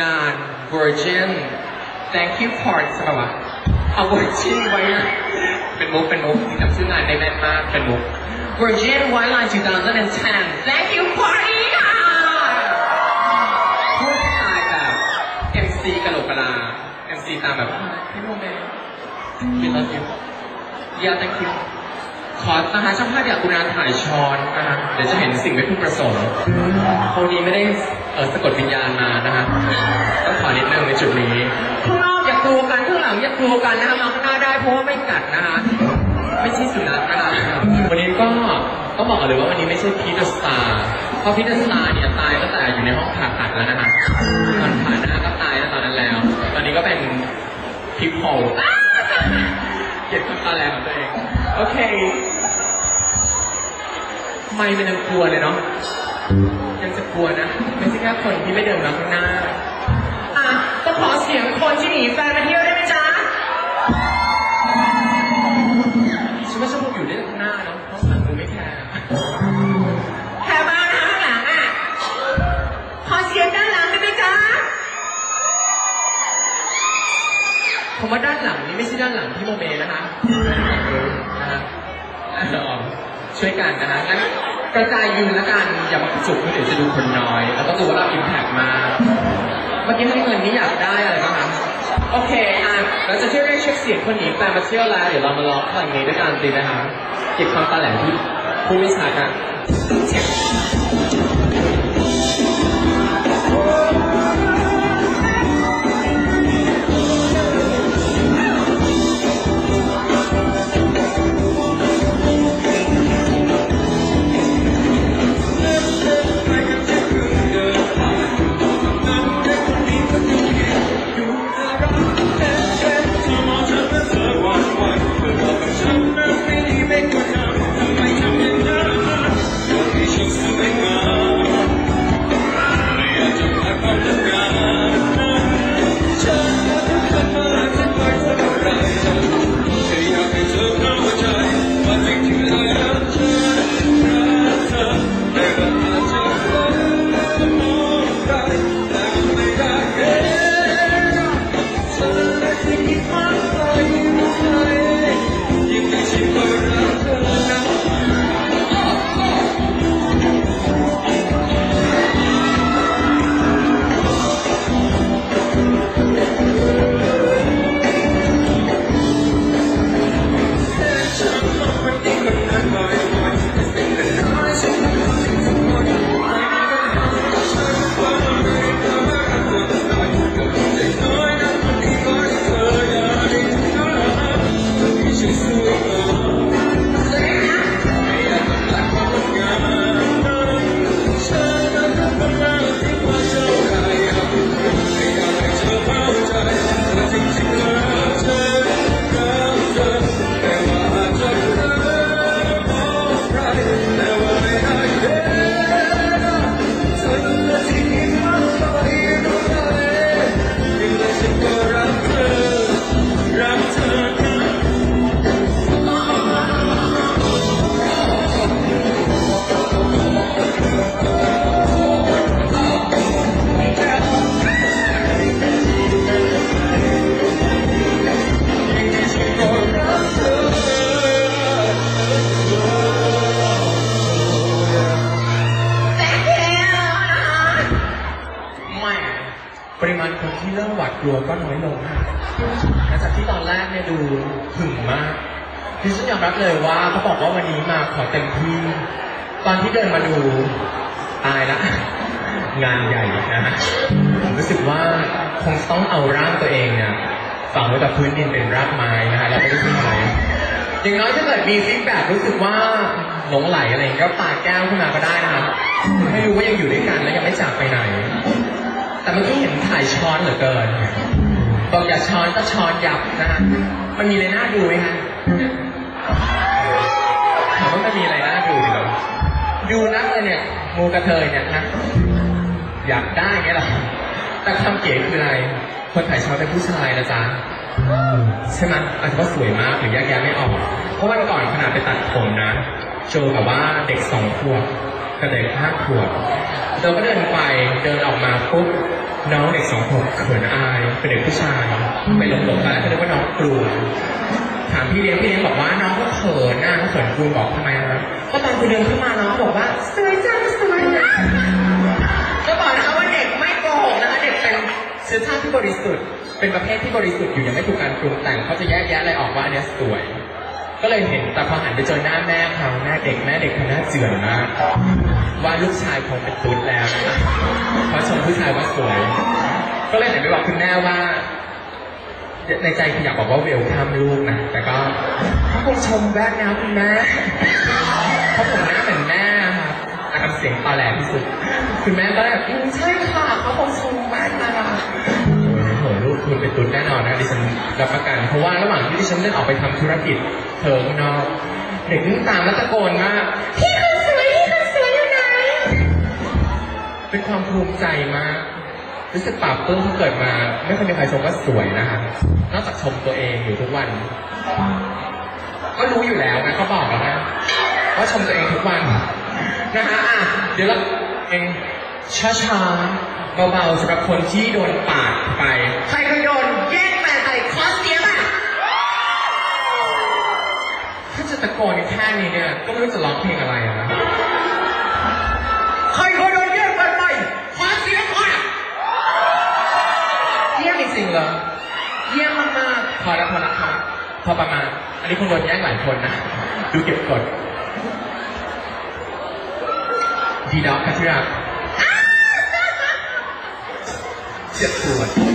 งาน Virgin Thank you card ใช่ปะวะเอา Virgin ไว้นะเป็นมุกเป็นมุกจำชื่องานได้แม่นมากเป็นมุก Virgin Wildline 2010 Thank you party ค่ะพูดสไตล์แบบ MC กะโหลกกะลา MC ตามแบบพี่โมเม We love you Yeah thank you ขอนะคะช่างภาพอยากกรุณาถ่ายช้อนนะคะเดี๋ยวจะเห็นสิ่งไม่พึงประสงค์คนนี้ไม่ได้เออสะกดวิญญาณมานะคะต้องขอนิดนึงในจุดนี้ข้างนอกอย่ากลัวกันข้างหลังอย่ากลัวกันนะคะมาข้างหน้าได้เพราะว่าไม่กัดนะคะไม่ใช่สุนัขนะคะวันนี้ก็ต้องบอกเลยว่าวันนี้ไม่ใช่พีทสตาร์เพราะพีทสตาร์เนี่ยตายตั้งแต่อยู่ในห้องผ่าตัดแล้วนะคะตอนผ่าหน้าก็ตายตั้งตอนนั้นแล้ว ตอนนี้ก็เป็นพิกโพลเกลียดความตาแรงของตัวเอง โอเค ไม่เป็นยังกลัวเลยเนาะยังจะกลัวนะ ไม่ใช่แค่คนที่ไม่เดินมาข้างหน้า อะก็ขอเสียงคนที่หนีแฟนมาเที่ยวได้ไหมจ๊ะฉันว่าฉันคงอยู่ได้ ผมว่าด้านหลังนี้ไม่ใช่ด้านหลังพี่โมเมนะคะนะฮะช่วยกันนะฮะงั้นกระจายยืนล้วกันอย่ามากระจุกเดี๋ยวจะดูคนน้อยแล้วต้องดูว่าเราอิมแพกมาเมื่อกี้ให้เงินนี่อยากได้อะไรบ้างคะโอเคอะเราจะช่วยเรียกเช็คเสียงคนหนีแฟนมาเที่ยวแล้วเดี๋ยวเรามาร้องเพลงนี้ด้วยกันดีไหมคะเก็บความตาแหลมที่ผู้ไม่ชัดอะ ไคนที่เริ่มหวาดกลัวก็น้อยลงค่ะหลังจากที่ตอนแรกเนี่ยดูหึงมากที่ฉันยอมรับเลยว่าเขาบอกว่าวันนี้มาขอเต็มที่ ตอนที่เดินมาดูตายละงานใหญ่นะผมรู้สึกว่าคงต้องเอาร่างตัวเองเนี่ยฝังไว้กับพื้นดินเป็นรากไม้นะคะแล้วไม่ได้ที่ไหนอย่างน้อยถ้าเกิดมีฟีดแบ็รู้สึกว่าหลงไหลอะไรเงี้ยก็ปาแก้วขึ้นมาก็ได้นะครับไม่รู้ว่ายังอยู่ด้วยกันและยังไม่จากไปไหน แต่เมื่อกี้เห็นถ่ายช้อนเหลือเกินบอกอย่าช้อนก็ช้อนยับนะฮะมันมีอะไรน่าดูไหมฮะถามว่ามันมีอะไรน่าดูดีเหรอดูนักเลยเนี่ยงูกระเทยเนี่ยนะอยากได้ไงล่ะแต่ความเก๋คืออะไร คนถ่ายช้อนเป็นผู้ชายนะจ๊ะใช่ไหมอาจจะว่าสวยมากหรือแยกแยะไม่ออก เพราะวันก่อนขนาดไปตัดผมนะเจอแบบว่าเด็กสองขวบกับเด็กห้าขวบ เราก็เดินไปเดินออกมาปุ๊บน้องเด็กสองขวบเขินอายเป็นเด็กผู้ชายไปหลงหลงๆแล้วก็นึกว่าน้องกลัวถามพี่เลี้ยงพี่เลี้ยงบอกว่าน้องก็เขินนะเขาเขินคุณบอกทำไมนะก็ตอนคุณเดินเข้ามาน้องบอกว่าสวยจังสวยนะก็บอกนะคะว่าเด็กไม่โกหกนะคะเด็กเป็นเชื้อชาติที่บริสุทธิ์เป็นประเภทที่บริสุทธิ์อยู่ยังไม่ถูกการปรุงแต่งเขาจะแยกแยะอะไรออกว่าอันนี้สวย ก็เลยเห็นแต่พอหันไปเจอหน้าแม่เขาหน้าเด็กแม่เด็กเขาหน้าเจือนมาก ว่าลูกชายคงเป็นตุ๊ดแล้วนะเพราะชมผู้ชายว่าสวย ก็เลยหันไปบอกคุณแม่ว่า ในใจคืออยากบอกว่าเวลคัมลูกนะ แต่ก็คงชมแวกแนวคุณแม่เพราะผมหน้าเหมือนแม่ครับแต่ทำเสียงตอแหลที่สุด คุณแม่ก็เลยแบบอืมใช่ค่ะเขาคงชมแม่นะโอ้โหลูกคุณเป็นตุ๊ดแน่นอนนะดิฉันรับประกัน เพราะว่าระหว่างที่ดิฉันเดินออกไปทำธุรกิจเธอข้างนอกเด็กวิ่งตามแล้วตะโกนมากพี่ เป็นความภูมิใจมาก รู้สึกปลาบปลื้มที่เกิดมา ไม่เคยมีใครชมว่าสวยนะคะนอกจากชมตัวเองอยู่ทุกวัน ก็รู้อยู่แล้วนะก็บอกแล้วนะว่าชมตัวเองทุกวันนะฮะอะเดี๋ยวเราเองช้าๆเบาๆสำหรับคนที่โดนปาดไป ใครเคยโดนแย่งแฟนใครคอเสียอะถ้าจะตะโกนแค่นี้เนี่ย ก็ไม่รู้จะร้องเพลงอะไรอะนะ พอแล้วพอแล้วพอพอประมาณ อันนี้คงโดนแย่งหลายคนนะ ดูเก็บกด ดีด็อกพัทรักเจ็บปวด